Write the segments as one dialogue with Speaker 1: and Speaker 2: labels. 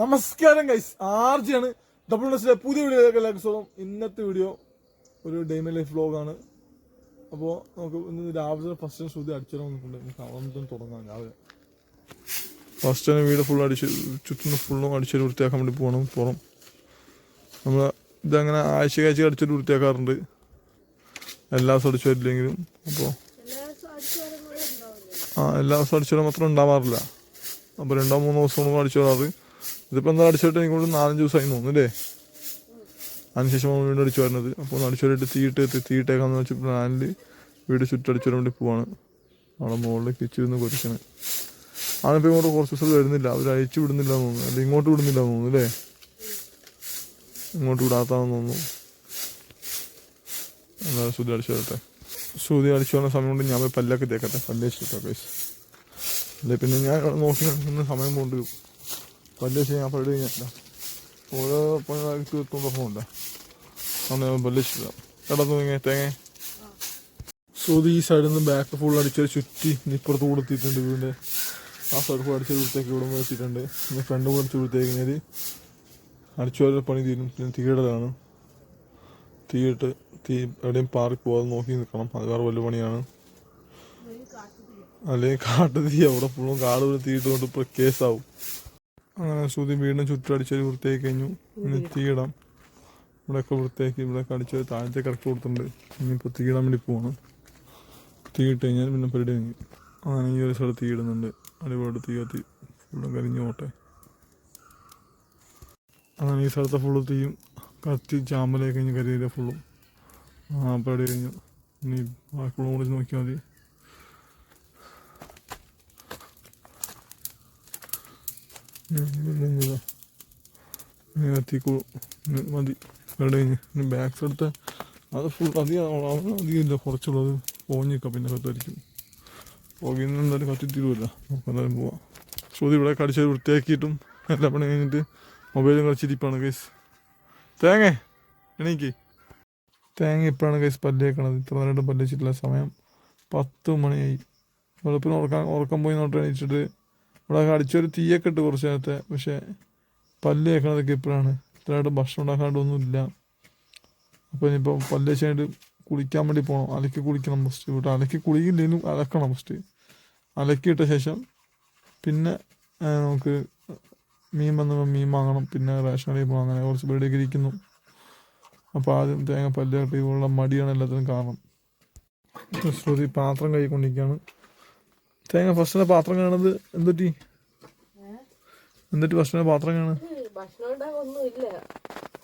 Speaker 1: നമസ്കാരം guys ആർജിയാണ് double നെസിലെ പുതിയ വീഡിയോയിലേക്ക് എല്ലാവർക്കും സ്വാഗതം. ഇന്നത്തെ വീഡിയോ ഒരു ഡേ മൈ ലൈഫ് വ്ലോഗാണ് അപ്പോൾ നമുക്ക് ഇന്ന് രാവിലെ ഫസ്റ്റ് ശ്രുതി അടിച്ചിടാൻ വന്നിട്ടുണ്ട്. നമുക്ക് അവിടെ തുടങ്ങാം രാവിലെ. ഫസ്റ്റ് തന്നെ വീട് ഫുൾ അടിച്ച് ചുറ്റും ഫുള്ളും അടിച്ചൊരു വൃത്തിയാക്കാൻ വേണ്ടി പോകണം പുറം നമ്മൾ ഇതങ്ങനെ ആഴ്ച ആഴ്ച അടിച്ചൊരു വൃത്തിയാക്കാറുണ്ട്. എല്ലാ ദിവസവും അടിച്ചു വരില്ലെങ്കിലും. അപ്പോൾ ആ എല്ലാ ദിവസവും അടിച്ചാലും മാത്രം ഉണ്ടാവാറില്ല. അപ്പോൾ രണ്ടോ മൂന്നോ ദിവസം കൊണ്ട് അടിച്ചു വരാറ്. ഇതിപ്പോൾ എന്താ അടിച്ചിട്ട്? എനിക്ക് ഇവിടെ നാലഞ്ച് ദിവസമായി തോന്നുന്നു അല്ലേ? അതിനുശേഷം വീണ്ടും അടിച്ചു വരുന്നത്. അപ്പോൾ അടിച്ചോട്ട് തീയിട്ട് തീയിട്ടേക്കാന്ന് വെച്ച് പ്ലാനിൽ വീട് ചുറ്റടിച്ചു വരാൻ വേണ്ടി പോവാണ്. അവിടെ കിച്ചു നിന്ന് കൊരിക്കണേ ആണിപ്പോൾ ഇങ്ങോട്ട് കുറച്ച് ദിവസം വരുന്നില്ല. അവർ അയച്ചു വിടുന്നില്ല തോന്നുന്നു. അല്ല ഇങ്ങോട്ട് വിടുന്നില്ല തോന്നുന്നു അല്ലേ? ഇങ്ങോട്ട് വിടാത്താന്ന് തോന്നുന്നു. എന്താ ശ്രുതി അടിച്ചു വരട്ടെ. ശ്രുതി അടിച്ചു വരുന്ന സമയം കൊണ്ട് ഞാൻ പോയി പല്ലൊക്കെ തേക്കട്ടെ. പല്ലേ വെച്ചിട്ടോ കൈസ് അല്ലെ പിന്നെ ഞാൻ നോക്കി സമയം കൊണ്ട് പരിപാടി കഴിഞ്ഞില്ല ഓരോ പണിതാക്കി അന്ന് ഞാൻ പല്ല് വെച്ചില്ല എടാ തൂങ്ങ സോ ഈ സൈഡിൽ നിന്ന് ബാക്ക് ഫുൾ അടിച്ചൊരു ചുറ്റി ഇപ്പുറത്ത് കൂടെ എത്തിയിട്ടുണ്ട് വീടിന്റെ. ആ സൈഡ് ഫുൾ അടിച്ച വൃത്തിയാക്കി ഇവിടെ എത്തിയിട്ടുണ്ട്. പിന്നെ ഫ്രണ്ട് കൂടെ അടിച്ച് വൃത്തിയാക്കി കഴിഞ്ഞാൽ അടിച്ചു വരുന്ന പണി തീരും. പിന്നെ തീയിടലാണ് തീയിട്ട് തീ എവിടെയും പാറി പോകാതെ നോക്കി നിൽക്കണം. അത് വേറെ വലിയ പണിയാണ്. അല്ലെങ്കിൽ കാട്ടു തീ. അവിടെ ഫുള്ളും കാട് ഒരു തീയിട്ട് കൊണ്ട് ഇപ്പോൾ കേസാവും അങ്ങനെ ശ്രുതി വീണ്ടും ചുറ്റടിച്ചൊരു വൃത്തിയാക്കി കഴിഞ്ഞു. ഇനി തീയിടാം. ഇവിടെയൊക്കെ വൃത്തിയാക്കി ഇവിടെയൊക്കെ അടിച്ച് താഴത്തെ കിടക്ക് കൊടുത്തിട്ടുണ്ട്. ഇനിയിപ്പോൾ തീയിടാൻ വേണ്ടി പോകണം തീയിട്ട് കഴിഞ്ഞാൽ പിന്നെ പരിപാടി കഴിഞ്ഞു. അങ്ങനെ ഈ ഒരു സ്ഥലത്ത് തീയിടുന്നുണ്ട്. അടിപൊളി തീ കത്തി ഫുള്ളും കരിഞ്ഞു പോട്ടെ. അങ്ങനെ ഈ സ്ഥലത്തെ ഫുള്ള് തീയും കത്തി ചാമ്പലൊക്കെ കഴിഞ്ഞ് കരിയില്ല ഫുള്ളും ആ പരിപാടി കഴിഞ്ഞു. ഇനി ബാക്കിയുള്ള കൂടി നോക്കിയാൽ മതി. എത്തിക്കൂ മതി. കഴിഞ്ഞ് ഇനി ബാക്ക് എടുത്ത് അത് ഫുൾ അധികം അധികം ഇല്ല. കുറച്ചുള്ളത് പോഞ്ഞിക്കാം പിന്നെ കത്തായിരിക്കും പുകയിൽ എന്തായാലും കത്തിത്തീരുമല്ല നമുക്ക് പോവാം. ശ്രുതി ഇവിടെ കടിച്ചത് വൃത്തിയാക്കിയിട്ടും എല്ലാ പണി കഴിഞ്ഞിട്ട് മൊബൈലും കളിച്ചിരിപ്പാണ് കേസ് തേങ്ങ എണീക്ക്. തേങ്ങ ഇപ്പോഴാണ് കേസ് പല്ലേക്കണത്. ഇത്ര നേരമായിട്ട് പല്ലിച്ചിട്ടില്ല സമയം പത്ത് മണിയായി. വെളുപ്പിന് ഉറക്കാൻ ഉറക്കം പോയി നോട്ട് എണീച്ചിട്ട് ഇവിടെ അടിച്ചൊരു തീയൊക്കെ ഇട്ട് കുറച്ച് നേരത്തെ പക്ഷേ പല്ല് കേൾക്കണതൊക്കെ ഇപ്പോഴാണ്. ഇത്രയായിട്ട് ഭക്ഷണം ഉണ്ടാക്കാണ്ടൊന്നുമില്ല. അപ്പോൾ ഇനിയിപ്പോൾ പല്ല് വെച്ചായിട്ട് കുളിക്കാൻ വേണ്ടി പോകണം അലക്കി കുളിക്കണം ഫസ്റ്റ് ഇവിടെ അലക്കി കുളിക്കില്ലെങ്കിലും അലക്കണം ഫസ്റ്റ് അലക്കിയിട്ട ശേഷം പിന്നെ നമുക്ക് മീൻ വന്നപ്പോൾ മീൻ വാങ്ങണം. പിന്നെ റേഷൻ കടയിൽ പോകണം അങ്ങനെ കുറച്ച് പേടിയൊക്കെ ഇരിക്കുന്നു. അപ്പോൾ ആദ്യം തേങ്ങ പല്ല് കട്ടി ഉള്ള മടിയാണ് എല്ലാത്തിനും കാരണം. ശ്രുതി പാത്രം കൈക്കൊണ്ടിരിക്കുകയാണ് തേങ്ങ ഫസ്റ്റിനെ പാത്രം കാണുന്നത്? എന്തൊറ്റി എന്തൊറ്റി ഫസ്റ്റിനെ പാത്രം കാണുക?
Speaker 2: ഭക്ഷണം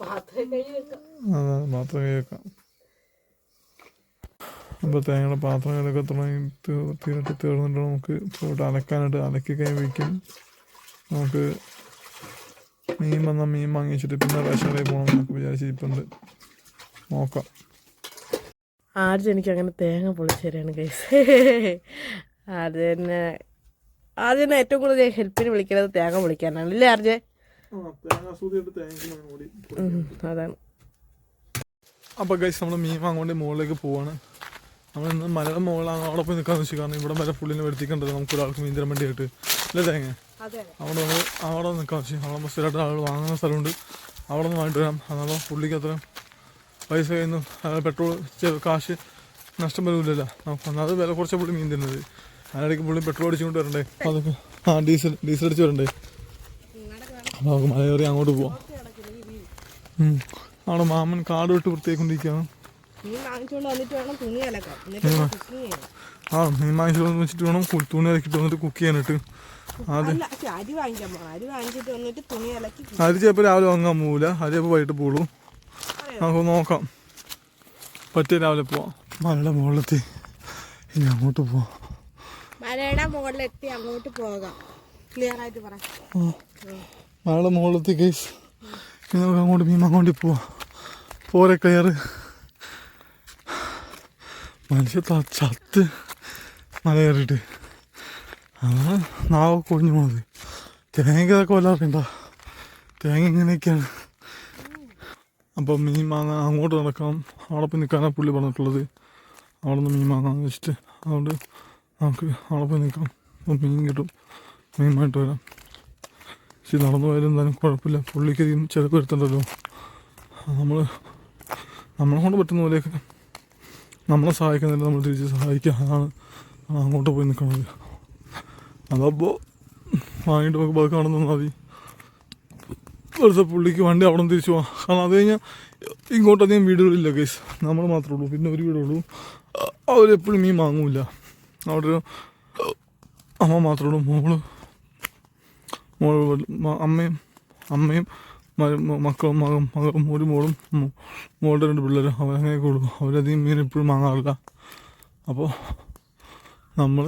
Speaker 2: പാത്രം കഴുകി വെക്കാം.
Speaker 1: അതെ പാത്രം കേൾക്കാം അപ്പോൾ തേങ്ങയുടെ പാത്രങ്ങളൊക്കെ തുടങ്ങി തീരട്ട് തീർന്നിട്ട് നമുക്ക് പോയിട്ട് അലക്കാനായിട്ട് അലക്കി കൈ വയ്ക്കും നമുക്ക് മീൻ വന്നാൽ മീൻ വാങ്ങിച്ചിട്ട് പിന്നെ റേഷൻ കടയിൽ പോകണം എന്നൊക്കെ വിചാരിച്ചിരിപ്പുണ്ട് നോക്കാം.
Speaker 2: ആരും എനിക്ക് അങ്ങനെ തേങ്ങ പൊളിച്ചേരാണ് കേസ് തന്നെ ആദ്യം ഏറ്റവും കൂടുതൽ ഹെൽപ്പിന് വിളിക്കുന്നത് തേങ്ങ വിളിക്കാനാണ് ഇല്ലേ ആർജെ അതാണ്.
Speaker 1: അപ്പോൾ ഗൈസ് നമ്മൾ മീൻ വാങ്ങുകൊണ്ട് മുകളിലേക്ക് പോവാണ്. നമ്മൾ ഇന്ന് മലയുടെ മുകളിലാണ്. അവിടെ പോയി നിൽക്കാന്ന് വെച്ചു കാരണം ഇവിടെ വരെ പുള്ളിനെ വരുത്തിക്കേണ്ടത് നമുക്ക് ഒരാൾക്ക് മീൻ തരാൻ വേണ്ടിയിട്ട് അല്ലേ തേങ്ങ?
Speaker 2: അതെ
Speaker 1: അവിടെ നമ്മൾ അവിടെ നിൽക്കാൻ വെച്ചു അവിടെ സ്ഥിരമായിട്ട് ആളുകൾ വാങ്ങുന്ന സ്ഥലമുണ്ട്. അവിടെ നിന്ന് വാങ്ങിട്ട് വരാം. അതാണോ പുള്ളിക്ക് അത്രയും പൈസ കഴിഞ്ഞു പെട്രോൾ കാശ് നഷ്ടം വരുന്നില്ലല്ലോ നമുക്ക് അത് വില കുറച്ച പുള്ളി മീൻ തരുന്നത്. അതിനിടയ്ക്ക് പുള്ളി പെട്രോൾ അടിച്ചുകൊണ്ട് വരണ്ടേ? അതൊക്കെ. ആ ഡീസൽ ഡീസൽ അടിച്ച് വരണ്ടേ? അപ്പോൾ നമുക്ക് മല കയറി അങ്ങോട്ട് പോവാം. അവിടെ മാമൻ കാട് വിട്ട്
Speaker 2: ചെയ്യണം
Speaker 1: ആ മീൻ വാങ്ങിച്ചു വെച്ചിട്ട് വേണം ഫുൾ തുണി ഇറക്കിയിട്ട് വന്നിട്ട് കുക്ക്
Speaker 2: ചെയ്യാനിട്ട് cook
Speaker 1: അരി ചിലപ്പോൾ രാവിലെ വാങ്ങാൻ പോവില്ല. അരി ചിലപ്പോൾ വൈകിട്ട് പോളൂ നമുക്ക് നോക്കാം. പറ്റിയ രാവിലെ പോവാം. മലയുടെ മുകളിലെത്തി. ഇനി അങ്ങോട്ട് പോവാം.
Speaker 2: മലയുടെ മുകളിലെത്തി അങ്ങോട്ട് പോകാം. ക്ലിയർ ആയിട്ട് പറ.
Speaker 1: മലയുടെ മുകളിലെത്തി കേസ് നമുക്ക് അങ്ങോട്ട് മീൻ അങ്ങോട്ട് പോവാം. പോരെ ക്ലിയർ മനുഷ്യ ചത്ത്. മല കയറിയിട്ട്. അതാ നാവ് കൊഴിഞ്ഞു പോണത്. തേങ്ങ ഇതൊക്കെ വല്ലാറുണ്ട തേങ്ങ ഇങ്ങനെയൊക്കെയാണ്. അപ്പം മീൻ വാങ്ങാൻ അങ്ങോട്ട് നടക്കാം. അവിടെ പോയി നിൽക്കാനാണ് പുള്ളി പറഞ്ഞിട്ടുള്ളത്. അവിടെ നിന്ന് മീൻ വാങ്ങാമെന്ന് വെച്ചിട്ട് അതുകൊണ്ട് നമുക്ക് അവിടെ പോയി നിൽക്കാം. മീൻ കിട്ടും. മീനുമായിട്ട് വരാം. പക്ഷെ നടന്നു പോയാലും എന്തായാലും കുഴപ്പമില്ല. പുള്ളിക്ക് അധികം ചിലപ്പോൾ എടുത്തിട്ടല്ലോ നമ്മൾ നമ്മളെ കൊണ്ട് പറ്റുന്ന പോലെയൊക്കെ നമ്മളെ സഹായിക്കുന്നില്ല നമ്മൾ തിരിച്ച് സഹായിക്കുക അതാണ് അങ്ങോട്ട് പോയി നിൽക്കുന്നത്. അതപ്പോൾ വാങ്ങിയിട്ട് നമുക്ക് ബാക്കി കാണുന്ന മതി. വെറുതെ പുള്ളിക്ക് വണ്ടി അവിടെ തിരിച്ചു പോകാം കാരണം അത് കഴിഞ്ഞാൽ ഇങ്ങോട്ടധികം വീടുകളില്ല കേസ് നമ്മൾ മാത്രമേ ഉള്ളൂ. പിന്നെ ഒരു വീടുള്ളൂ അവരെപ്പോഴും മീൻ വാങ്ങൂല. അവിടെ ഒരു അമ്മ മാത്രമേ മോൾ. മോൾ അമ്മയും അമ്മയും മക്കളും മകളും മകളും ഒരു മോളും മോളുടെ രണ്ട് പിള്ളേരും അവരങ്ങനെയൊക്കെ ഉള്ളൂ. അവരധികം മീൻ എപ്പോഴും വാങ്ങാറില്ല. അപ്പോൾ നമ്മൾ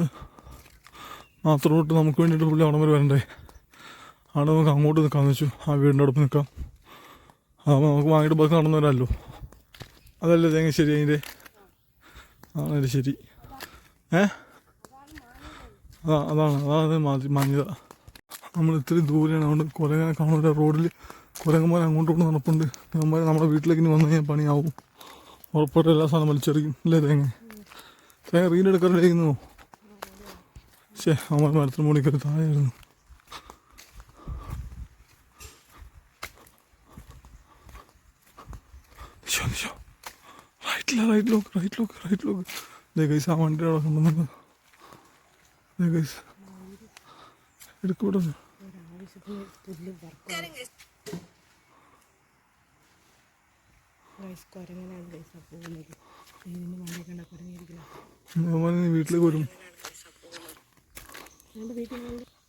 Speaker 1: മാത്രമായിട്ട് നമുക്ക് വേണ്ടിയിട്ട് പുള്ളി അവിടെ വരെ വരണ്ടേ? അവിടെ നമുക്ക് അങ്ങോട്ട് നിൽക്കാമെന്ന് വെച്ചു. ആ വീടിന്റെ അടുത്ത് നിൽക്കാം. അപ്പോൾ നമുക്ക് വാങ്ങിയിട്ട് ബസ് നടന്നു വരാമല്ലോ അതല്ലേ ശരി അതിന്റെ? ആണല്ലേ ശരി. ഏ? അതാ അതാണ് അതാണ് മാറ്റി മാന്യത. നമ്മൾ ഇത്രയും ദൂരെയാണ് അതുകൊണ്ട് കുരങ്ങനെ കാണൂല റോഡിൽ കുരങ്ങന്മാർ അങ്ങോട്ടും ഇങ്ങോട്ടും നടപ്പുണ്ട്. അവന്മാർ നമ്മുടെ വീട്ടിലേക്ക് ഇനി വന്നു കഴിഞ്ഞാൽ പണിയാവും. ഉറപ്പായിട്ടും എല്ലാ സാധനം വലിച്ചെറിയും. ഇല്ലേ തേങ്ങ? തേങ്ങ റീലെടുക്കാറില്ലായിരുന്നു ശേ അവന്മാർ മരത്തിന് മുകളിൽ താഴെയായിരുന്നു. Right lock right lock right lock ദേ ഗൈസ് ആ വണ്ടിയുടെ അവിടെ കൊണ്ടുവന്നത് ഇനി വീട്ടിലേക്ക് വരും.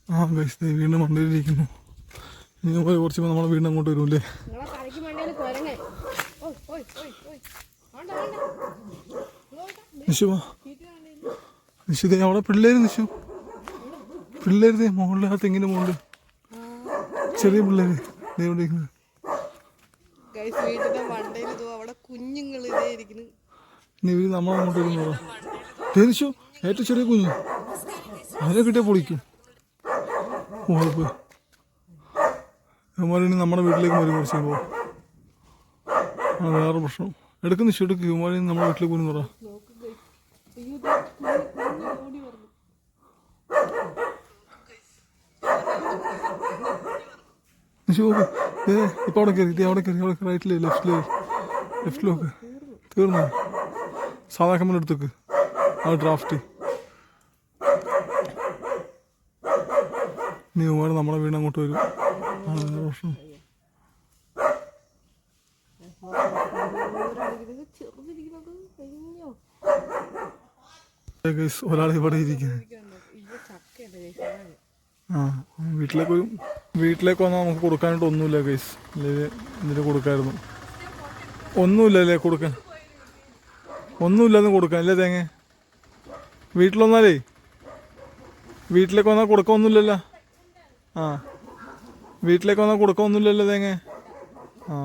Speaker 1: ആ ഗൈസ് വീണ്ടും വണ്ടിയിലിരിക്കുന്നു ഇനി അവന്മാർ കുറച്ച് നമ്മളെ വീണ്ടും അങ്ങോട്ട് വരും അല്ലേ
Speaker 2: നിങ്ങളെ തലയ്ക്ക് മണ്ടയിൽ കുരങ്ങ് ഓയ് ഓയ് ഓയ് ഓയ് വേണ്ട വേണ്ട
Speaker 1: നിശു ദേ അവിടെ പിള്ളേര് നിശു. പിള്ളേര് ദേ മുകളിൽ ആ തെങ്ങിന്റെ മുകളിൽ ചെറിയ പിള്ളേര് ഇവിടെ ഇരിക്കുന്നത്
Speaker 2: ഗൈസ് വീട്ടിന്റെ മണ്ടയിൽ ഇതോ അവിടെ കുഞ്ഞുങ്ങൾ ഇതേ ഇരിക്കുന്നു.
Speaker 1: ഇനി ഇവർ നമ്മളെ അങ്ങോട്ട് വരുന്നോ ഏറ്റവും ചെറിയ കുഞ്ഞ്. അതിനെ കിട്ടിയാൽ പൊളിക്കും. ഉറപ്പ് ഇവന്മാരിനി നമ്മുടെ വീട്ടിലേക്ക് വരും കുറച്ച് പോകും ആ വേറെ പ്രശ്നം. എടുക്കുന്ന നിശ്ചയം എടുക്കുക ഇവന്മാരി നമ്മുടെ വീട്ടിലേക്ക് നിശ്ചയം ഇപ്പം അവിടെ കയറി അവിടെ കയറി അവിടെ റൈറ്റിൽ ലെഫ്റ്റിൽ ലെഫ്റ്റിലോക്ക് തീർന്നു? സാധാ കമ്മൽ ആ ഡ്രാഫ്റ്റ് നീ ഒരുപാട് നമ്മളെ വീട് അങ്ങോട്ട് വരും. പ്രശ്നം. ഒരാൾ ഇവിടെ ഇരിക്കുന്നത് ആ വീട്ടിലേക്ക് വീട്ടിലേക്ക് വന്നാൽ നമുക്ക് കൊടുക്കാനായിട്ട് ഒന്നുമില്ല അല്ലെങ്കിൽ ഇതിന് കൊടുക്കായിരുന്നു. ഒന്നുമില്ല അല്ലേ കൊടുക്കാൻ? ഒന്നുമില്ലെന്ന് കൊടുക്കാൻ അല്ലേ തേങ്ങ? വീട്ടിൽ വന്നാലേ? വീട്ടിലേക്ക് വന്നാൽ കൊടുക്കൊന്നുമില്ലല്ലോ ആ. വീട്ടിലേക്ക് വന്നാൽ കൊടുക്കൊന്നുമില്ലല്ലോ തേങ്ങ? ആ.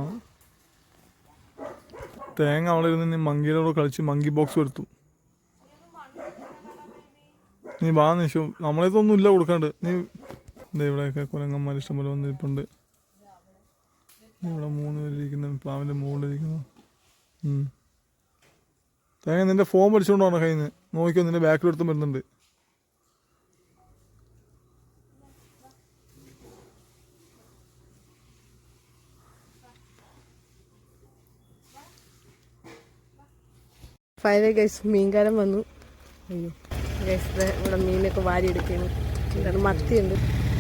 Speaker 1: തേങ്ങ അവിടെ ഇരുന്ന് നീ മങ്കിയുടെ കൂടെ കളിച്ച് മങ്കി ബോക്സ് എടുത്തു. നീ വാ നിശു നമ്മളിതൊന്നും ഇല്ല കൊടുക്കാണ്ട്. നീ ഇവിടെയൊക്കെ കുരങ്ങന്മാർ ഇഷ്ടംപോലെ വന്നിരിപ്പുണ്ട്. ഇവിടെ മൂന്ന് പേരിരിക്കുന്നു പ്ലാവിന്റെ മുകളിലിരിക്കുന്നു. തേങ്ങ നിന്റെ ഫോൺ പഠിച്ചുകൊണ്ട് കയ്യിൽ നിന്ന് നോക്കിയോ നിന്റെ ബാക്കിലെടുത്തും വരുന്നുണ്ട്.
Speaker 2: ഫൈനൽ ഗൈസ് മീൻകാരം വന്നു. അയ്യോ. ഇവിടെ മീനൊക്കെ വാരി എടുക്കുന്നു എന്താണ് മത്തിയുണ്ട്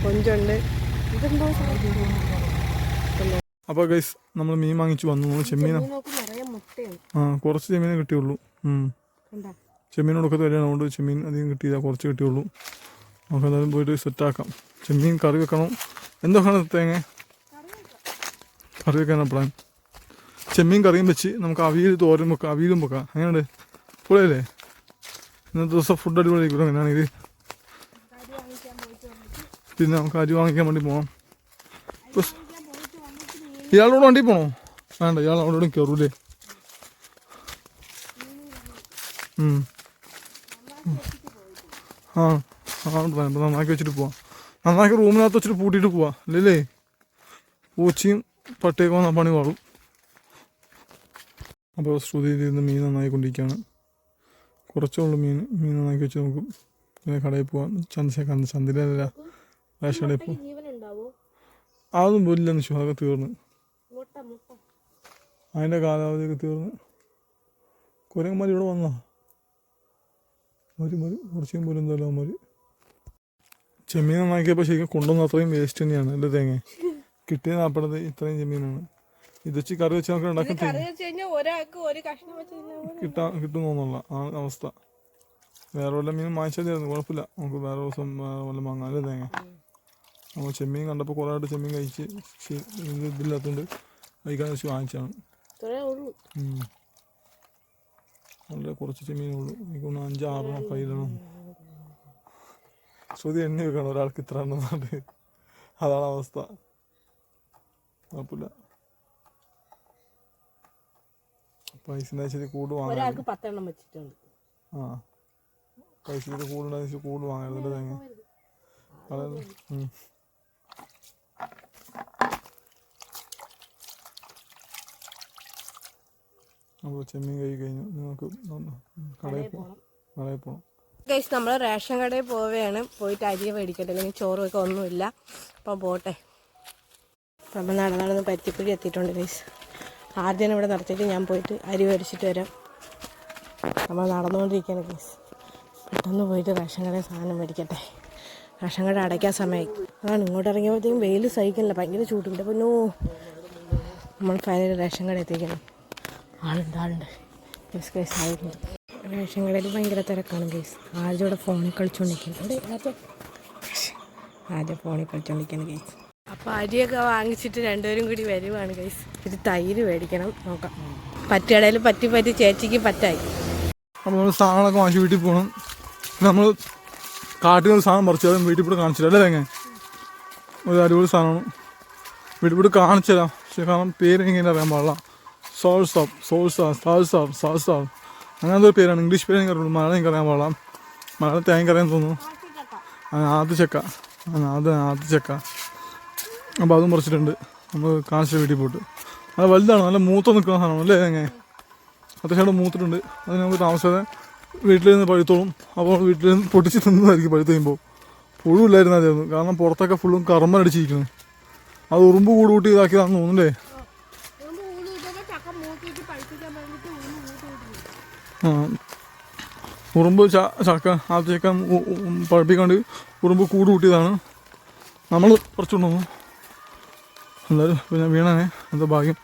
Speaker 2: കൊഞ്ചുണ്ട്. ഇതെന്തോ
Speaker 1: അപ്പോൾ ഗൈസ് നമ്മൾ മീൻ വാങ്ങിച്ചു വന്നു. ചെമ്മീന. ആ കുറച്ച് ചെമ്മീനെ കിട്ടിയുള്ളൂ. കൊടുക്കത്ത് വരികയാണ് അതുകൊണ്ട് ചെമ്മീൻ അധികം കിട്ടിയില്ല. കുറച്ച് കിട്ടിയുള്ളൂ. നമുക്ക് എന്തായാലും പോയിട്ട് സെറ്റ് ആക്കാം. ചെമ്മീൻ കറി വെക്കണം. എന്തൊക്കെയാണ് തേങ്ങ? കറി വെക്കാനാണ് പ്ലാൻ ചെമ്മീൻ കറിയും വെച്ച് നമുക്ക് അവിയൽ തോരൻ വെക്കാം. അവിയലും വെക്കാം. അങ്ങനെയുണ്ട് പൊളിയല്ലേ? ഇന്നത്തെ ദിവസം ഫുഡ് അടിപൊളി അങ്ങനെയാണ് അങ്ങനെയാണെങ്കിൽ. പിന്നെ നമുക്ക് അരി വാങ്ങിക്കാൻ വേണ്ടി പോകാം ഇയാളോട് വണ്ടി പോണോ? വേണ്ട ഇയാൾ അവിടെ കയറൂലേ. ആ ആ നന്നാക്കി വെച്ചിട്ട് പോവാം. നന്നാക്കി റൂമിനകത്ത് വെച്ചിട്ട് പൂട്ടിയിട്ട് പോവാം. അല്ലേ പൂച്ചയും പട്ടിയൊക്കെ വന്നാൽ പണി വാളും അപ്പോൾ ശ്രുതി ഇരുന്ന് മീൻ നന്നായിക്കൊണ്ടിരിക്കുകയാണ്. കുറച്ചേ ഉള്ളൂ മീൻ മീൻ നന്നാക്കി വെച്ച് നോക്കും പിന്നെ കടയിൽ പോവാം. ചന്ത ചന്തയിലല്ല റേഷൻ കടയിൽ പോവാം. അതൊന്നും പോലില്ല നിശോ അതൊക്കെ തീർന്ന്. അതിന്റെ കാലാവധിയൊക്കെ തീർന്ന്. കുരങ്ങന്മാർ ഇവിടെ വന്നോ? മതി മതി. കുറച്ച് പോലും എന്തായാലും മതി. ചെമ്മീൻ നന്നാക്കിയപ്പോൾ ശരിക്കും കൊണ്ടുവന്ന അത്രയും വേസ്റ്റ് തന്നെയാണ് എന്റെ തേങ്ങ? കിട്ടിയ നാൽപ്പത് ഇത്രയും ചെമ്മീനാണ്. ഇത് വെച്ച് കറി വെച്ച് നമുക്ക് ഉണ്ടാക്കാൻ
Speaker 2: കറി വെച്ച് കഴിഞ്ഞാൽ ഒരാൾക്ക് ഒരു കഷ്ണം വെച്ച് കഴിഞ്ഞാൽ
Speaker 1: കിട്ടാ കിട്ടുന്നൊന്നുള്ള ആ അവസ്ഥ. വേറെ വല്ല മീൻ വാങ്ങിച്ചാൽ തരുന്നു കുഴപ്പമില്ല. നമുക്ക് വേറെ ദിവസം വേറെ വല്ല വാങ്ങാനല്ലേ തേങ്ങ. നമ്മൾ ചെമ്മീൻ കണ്ടപ്പോൾ കുറേ ആയിട്ട് ചെമ്മീൻ കഴിച്ച് ഇതില്ലാത്തതുകൊണ്ട് കഴിക്കാൻ വെച്ച് വാങ്ങിച്ചാണ്. വളരെ കുറച്ച് ചെമ്മീനേ ഉള്ളൂ. എനിക്ക് അഞ്ച് അഞ്ചാറെണ്ണം കയ്യിലെണ്ണം ശ്രുതി എണ്ണി വെക്കണം. ഒരാൾക്ക് ഇത്ര എണ്ണം അതാണ് അവസ്ഥ. കുഴപ്പമില്ല. പൈസ കൂട്
Speaker 2: ഒരാൾക്ക് പത്തെണ്ണം വെച്ചിട്ടുണ്ട്.
Speaker 1: ആ. പൈസ കൂടുണ്ടായി കൂട് വാങ്ങരുത് തേങ്ങ. അതായത് ഉം. അപ്പോൾ ചെമ്മീൻ കൈ കഴിഞ്ഞു. നമുക്ക് കടയിൽ പോകണം കടയിൽ പോകണം
Speaker 2: നമ്മൾ റേഷൻ കടയിൽ പോവുകയാണ്. പോയിട്ട് അരി മേടിക്കട്ടെ. അല്ലെങ്കിൽ ചോറ് ഒക്കെ ഒന്നുമില്ല. അപ്പം പോട്ടെ. നമ്മൾ നടന്നു നടന്ന് പരുത്തിക്കുഴി എത്തിയിട്ടുണ്ട് ഗൈസ്. ആദ്യം ഇവിടെ നിർത്തിയിട്ട് ഞാൻ പോയിട്ട് അരി മേടിച്ചിട്ട് വരാം. നമ്മൾ നടന്നുകൊണ്ടിരിക്കുകയാണ് കേസ് പെട്ടെന്ന് പോയിട്ട് റേഷൻ കടയിൽ സാധനം മേടിക്കട്ടെ. റേഷൻ കട അടയ്ക്കാൻ സമയമായി അതാണ് ഇങ്ങോട്ട് ഇറങ്ങിയപ്പോഴത്തേക്കും വെയിൽ സഹിക്കുന്നില്ല. ഭയങ്കര ചൂടുണ്ട് നോ നമ്മൾ ഫൈനൽ റേഷൻ കട എത്തിക്കണം ആളുണ്ട് ആളുണ്ട്. കേസ് ഗൈസ് ആയിരുന്നു റേഷൻ കടയിൽ ഭയങ്കര തിരക്കാണ് കേസ് ആദ്യം ഇവിടെ ഫോണിൽ കളിച്ചുകൊണ്ടിരിക്കുന്നു ആദ്യം ഫോണിൽ കളിച്ചുകൊണ്ടിരിക്കുന്നു ഗൈസ് അപ്പോൾ അരിയൊക്കെ വാങ്ങിച്ചിട്ട് രണ്ടുപേരും കൂടി വരുവാണ് കൈസ് ഇത് തൈര് മേടിക്കണം നോക്കാം. പറ്റിയടയിൽ പറ്റി പറ്റി ചേച്ചിക്ക് പറ്റായി.
Speaker 1: നമ്മൾ സാധനങ്ങളൊക്കെ വാങ്ങിച്ച് വീട്ടിൽ പോകണം നമ്മൾ കാട്ടിൽ സാധനം പറിച്ചു തരാം വീട്ടിൽ കൂടെ കാണിച്ചു അല്ലേ ഒരു അടിപൊളി സാധനമാണ്. വീട്ടിൽ കൂടെ കാണിച്ചു തരാം. പക്ഷേ കാരണം പേര് എങ്ങനെ അറിയാൻ പാടില്ല. Souls of souls of സാൾസ് of സാൾസ്. Of അങ്ങനത്തെ ഒരു പേരാണ്. ഇംഗ്ലീഷ് പേര് എനിക്ക് അറിയുള്ളൂ മലയാളം എനിക്ക് അറിയാൻ പാടില്ല. മലയാളം തേങ്ങ അറിയാൻ തോന്നുന്നു. ആ ആദ്യ ചക്ക. അത് ആദ്യ ചക്ക. അപ്പോൾ അതും പറിച്ചിട്ടുണ്ട്. നമ്മൾ കാണിച്ചു വീട്ടിൽ പോയിട്ട്. അത് വലുതാണ് നല്ല മൂത്ത നിൽക്കുന്ന സാധനം അല്ലേ തേങ്ങ അത്യാവശ്യം മൂത്തിട്ടുണ്ട്. അത് നമുക്ക് താമസിക്കാതെ വീട്ടിൽ നിന്ന് പഴുത്തോളും. അപ്പോൾ വീട്ടിൽ നിന്ന് പൊട്ടിച്ച് തിന്നതായിരിക്കും പഴുത്ത് കഴിയുമ്പോൾ. പുഴുവില്ലായിരുന്നു അതായിരുന്നു കാരണം പുറത്തൊക്കെ ഫുള്ളും കർമ്മ അടിച്ചിരിക്കുന്നു അത് ഉറുമ്പ് കൂട് കൂട്ടി ഇതാക്കിയതാണെന്ന് തോന്നുന്നുണ്ടേ? ആ. ഉറുമ്പ് ചക്ക ആ ചക്ക ഉ- ഉ- പഴുപ്പിക്കാണ്ട് ഉറുമ്പ് കൂട് കൂട്ടിയതാണ്. നമ്മൾ കുറച്ചുകൊണ്ട് എല്ലാവരും പിന്നെ വീണനെ എന്താ ഭാഗ്യം.